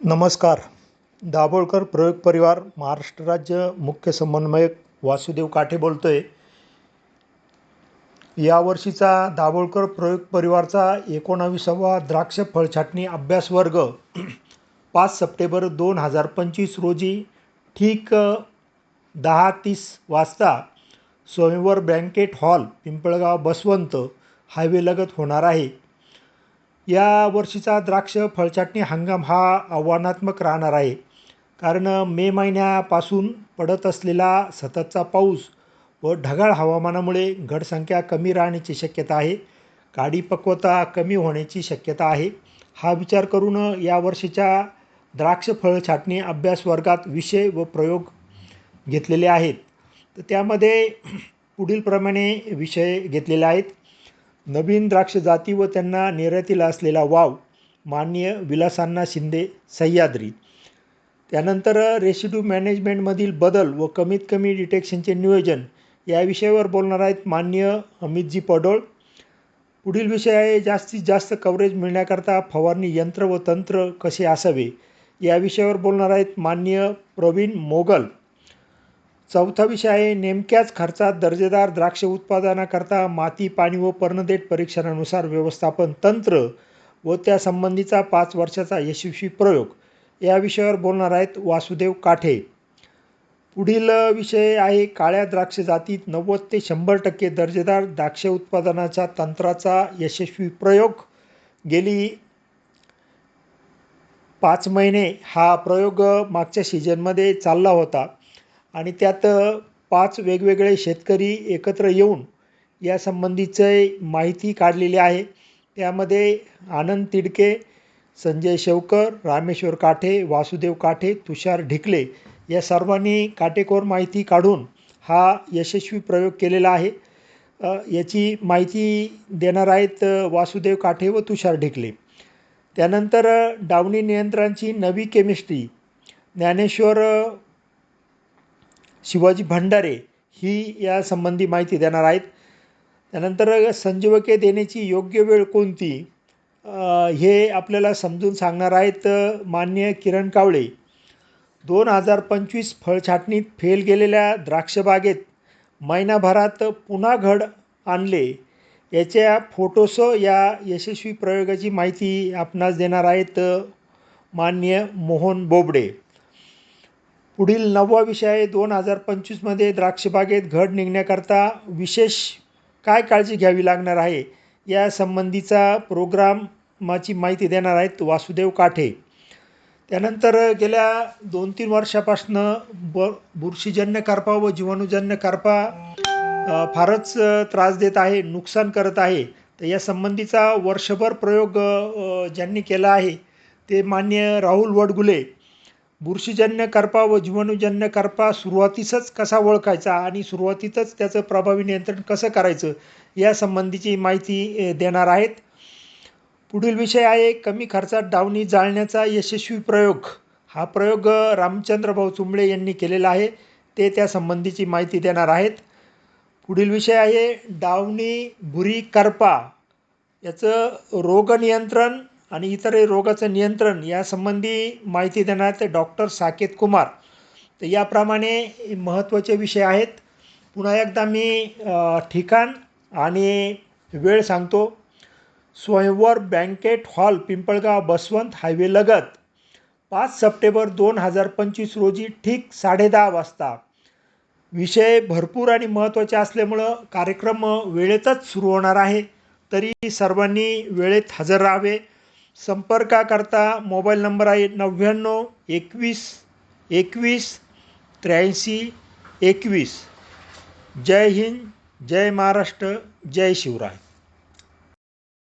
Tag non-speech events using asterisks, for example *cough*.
नमस्कार. दाभोळकर प्रयोग परिवार महाराष्ट्र राज्य मुख्य समन्वयक वासुदेव काठे बोलतो आहे यावर्षीचा दाभोळकर प्रयोग परिवारचा एकोणावीसावा द्राक्ष फळछाटणी अभ्यास वर्ग *clears throat* पाच सप्टेंबर दोन हजार पंचवीस रोजी ठीक दहा तीस वाजता स्वयंवर बँकेट हॉल पिंपळगाव बसवंत हायवेलगत होणार आहे. या वर्षीचा द्राक्ष फळछाटणी हंगाम हा आव्हानात्मक राहणार आहे. कारण मे महिन्यापासून पडत असलेला सततचा पाऊस व ढगाळ हवामानामुळे घटसंख्या कमी राहण्याची शक्यता आहे. काडी पक्वता कमी होण्याची शक्यता आहे. हा विचार करून या वर्षीच्या द्राक्ष फळ छाटणी अभ्यास वर्गात विषय व प्रयोग घेतलेले आहेत. तर त्यामध्ये पुढीलप्रमाणे विषय घेतलेले आहेत. नवीन द्राक्ष जाती व त्यांना निर्यातीला असलेला वाव माननीय विलासांना शिंदे सह्याद्री. त्यानंतर रेसिड्यू मॅनेजमेंटमधील बदल व कमीत कमी डिटेक्शनचे नियोजन या विषयावर बोलणार आहेत माननीय अमितजी पडोळ. पुढील विषय आहे जास्तीत जास्त कव्हरेज मिळण्याकरता फवारणी यंत्र व तंत्र कसे असावे या विषयावर बोलणार आहेत माननीय प्रवीण मोगल. चौथा विषय आहे नेमक्याच खर्चात दर्जेदार द्राक्ष उत्पादनाकरता माती पाणी व पर्णदेठ परीक्षणानुसार व्यवस्थापन तंत्र व त्या संबंधीचा पाच वर्षाचा यशस्वी प्रयोग. या विषयावर बोलणार आहेत वासुदेव काठे. पुढील विषय आहे काळ्या द्राक्ष जातीत नव्वद ते शंभर टक्के दर्जेदार द्राक्ष उत्पादनाच्या तंत्राचा यशस्वी प्रयोग. गेली पाच महिने हा प्रयोग मागच्या सीजनमध्ये चालला होता. आणि त्यात पाच वेगवेगळे शेतकरी एकत्र येऊन या संबंधीचे माहिती काढलेली आहे. त्यामध्ये आनंद तिडके संजय शेवकर रामेश्वर काठे वासुदेव काठे तुषार ढिकले या सर्वांनी काटेकोर माहिती काढून हा यशस्वी प्रयोग केलेला आहे. याची माहिती देणार आहेत वासुदेव काठे व तुषार ढिकले. त्यानंतर डावणी नियंत्रणाची नवी केमिस्ट्री ज्ञानेश्वर शिवाजी भंडारे ही या संबंधी माहिती देणार आहेत. त्यानंतर संजीवके देण्याची योग्य वेळ कोणती? हे आपल्याला समजून सांगणार आहेत मान्य किरण कावळे. दोन हजार पंचवीस फळ छाटणीत फेल गेलेल्या द्राक्षबागेत महिनाभरात पुन्हा घड आणले. याच्या फोटोसह या यशस्वी प्रयोगाची माहिती आपणास देणार आहेत मान्य मोहन बोबडे. पुढील नववा विषय आहे. दोन हजार पंचवीसमध्ये द्राक्षबागेत घड निघण्याकरता विशेष काय काळजी घ्यावी लागणार आहे? या संबंधीचा प्रोग्रामाची माहिती देणार आहेत वासुदेव काठे. त्यानंतर गेल्या दोन तीन वर्षापासनं ब बुरशीजन्य करपा व जीवाणूजन्य करपा फारच त्रास देत आहे नुकसान करत आहे. तर या संबंधीचा वर्षभर प्रयोग ज्यांनी केला आहे ते मान्य राहुल वडगुले बुरशीजन्य करपा व जीवाणूजन्य करपा सुरुवातीसच कसा ओळखायचा आणि सुरुवातीतच त्याचं प्रभावी नियंत्रण कसं करायचं या संबंधीची माहिती देणार आहेत. पुढील विषय आहे कमी खर्चात डावणी जाळण्याचा यशस्वी प्रयोग. हा प्रयोग रामचंद्र भाऊ चुंबळे यांनी केलेला आहे. ते त्या संबंधीची माहिती देणार आहेत. पुढील विषय आहे डावणी भुरी करपा याचं रोगनियंत्रण आणि इतर रोगाचं नियंत्रण यासंबंधी माहिती देणार ते डॉक्टर साकेत कुमार. तर याप्रमाणे महत्त्वाचे विषय आहेत. पुन्हा एकदा मी ठिकाण आणि वेळ सांगतो. Swayamvar banquet hall Pimpalgaon Baswant highway लगत. पाच सप्टेंबर दोन हजार पंचवीस रोजी ठीक साडेदहा वाजता. विषय भरपूर आणि महत्त्वाचे असल्यामुळं कार्यक्रम वेळेतच सुरू होणार आहे. तरी सर्वांनी वेळेत हजर राहावे. संपर्काकरता मोबाईल नंबर आहे नव्याण्णव एकवीस एकवीस त्र्याऐंशी एकवीस. जय हिंद जय महाराष्ट्र जय शिवराय.